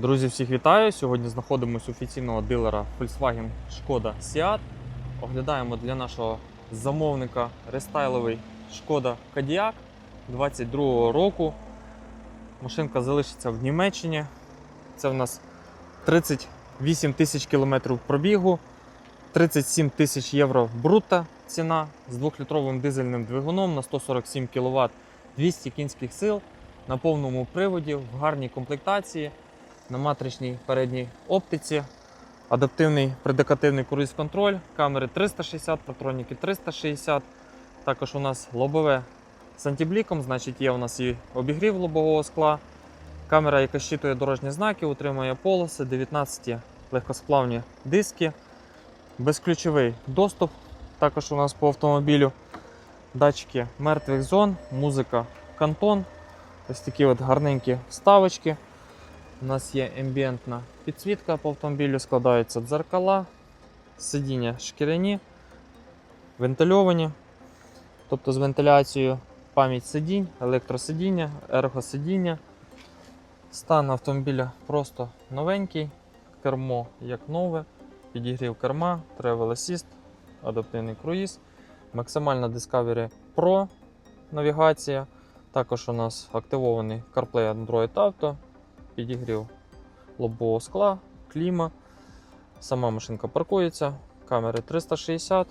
Друзі, всіх вітаю! Сьогодні знаходимося у офіційного дилера Volkswagen Шкода Seat. Оглядаємо для нашого замовника рестайловий Шкода Кодіак 22 року. Машинка залишиться в Німеччині. Це в нас 38 тисяч кілометрів пробігу, 37 тисяч євро брутта ціна з 2-літровим дизельним двигуном на 147 кВт, 200 кінських сил на повному приводі, в гарній комплектації, на матричній передній оптиці, адаптивний предикативний круїз-контроль, камери 360, патроніки 360. Також у нас лобове з антибліком, значить є у нас і обігрів лобового скла. Камера, яка щитує дорожні знаки, утримує полоси, 19 легкосплавні диски, безключовий доступ. Також у нас по автомобілю датчики мертвих зон, музика кантон. Ось такі от гарненькі вставочки. У нас є ембієнтна підсвітка по автомобілю, складаються дзеркала, сидіння шкіряні, вентильовані, тобто з вентиляцією пам'ять сидінь, електросидіння, ергосидіння. Стан автомобіля просто новенький, кермо як нове, підігрів керма, Travel Assist, адаптивний круїз, максимальна Discovery Pro навігація. Також у нас активований CarPlay Android Auto, підігрів лобового скла, кліма. Сама машинка паркується, камери 360,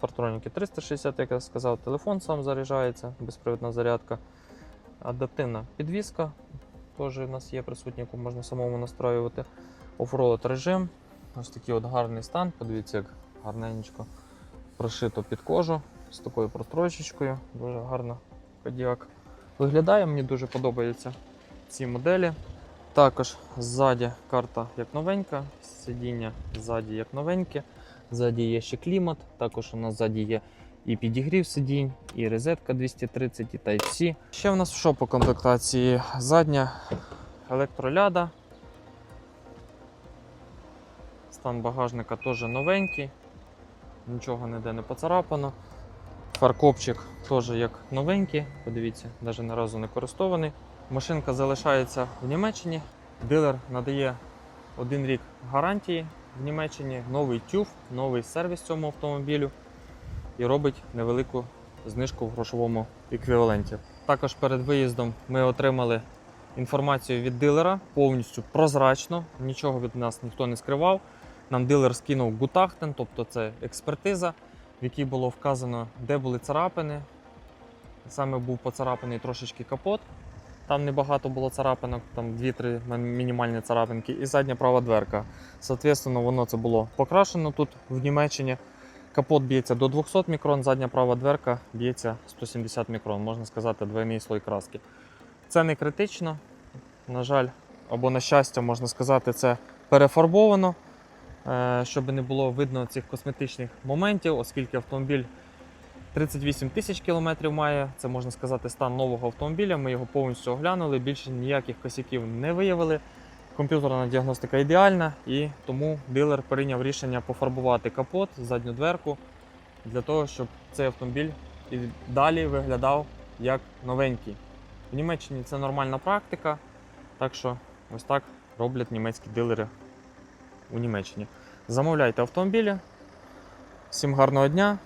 партроніки 360, як я сказав, телефон сам заряджається, безпровідна зарядка. Адаптивна підвіска теж у нас є присутня, яку можна самому настроювати. Оффроуд режим. Ось такий от гарний стан. Подивіться, як гарненько прошито під кожу з такою прострочечкою. Дуже гарно Кодіак виглядає. Мені дуже подобаються ці моделі. Також ззаді карта як новенька, сидіння ззаді як новеньке. Ззаді є ще клімат, також у нас ззаді є і підігрів сидінь, і розетка 230, і Type-C. Ще в нас що по комплектації? Задня електроляда. Стан багажника теж новенький, нічого ніде не поцарапано. Фаркопчик теж як новенький, подивіться, навіть ні разу не користований. Машинка залишається в Німеччині. Дилер надає один рік гарантії в Німеччині, новий тюф, новий сервіс цьому автомобілю і робить невелику знижку в грошовому еквіваленті. Також перед виїздом ми отримали інформацію від дилера повністю прозрачно, нічого від нас ніхто не скривав. Нам дилер скинув гутахтен, тобто це експертиза, в якій було вказано, де були царапини. Саме був поцарапаний трошечки капот. Там небагато було царапинок, там 2-3 мінімальні царапинки, і задня права дверка. Соответственно, воно це було покрашено тут в Німеччині. Капот б'ється до 200 мікрон, задня права дверка б'ється 170 мікрон, можна сказати, двойний слой краски. Це не критично. На жаль, або на щастя, можна сказати, це перефарбовано, е, щоб не було видно цих косметичних моментів, оскільки автомобіль 38 тисяч кілометрів має. Це можна сказати стан нового автомобіля. Ми його повністю оглянули, більше ніяких косяків не виявили. Комп'ютерна діагностика ідеальна, і тому дилер прийняв рішення пофарбувати капот, задню дверку для того, щоб цей автомобіль і далі виглядав як новенький. В Німеччині це нормальна практика, так що ось так роблять німецькі дилери у Німеччині. Замовляйте автомобілі. Всім гарного дня!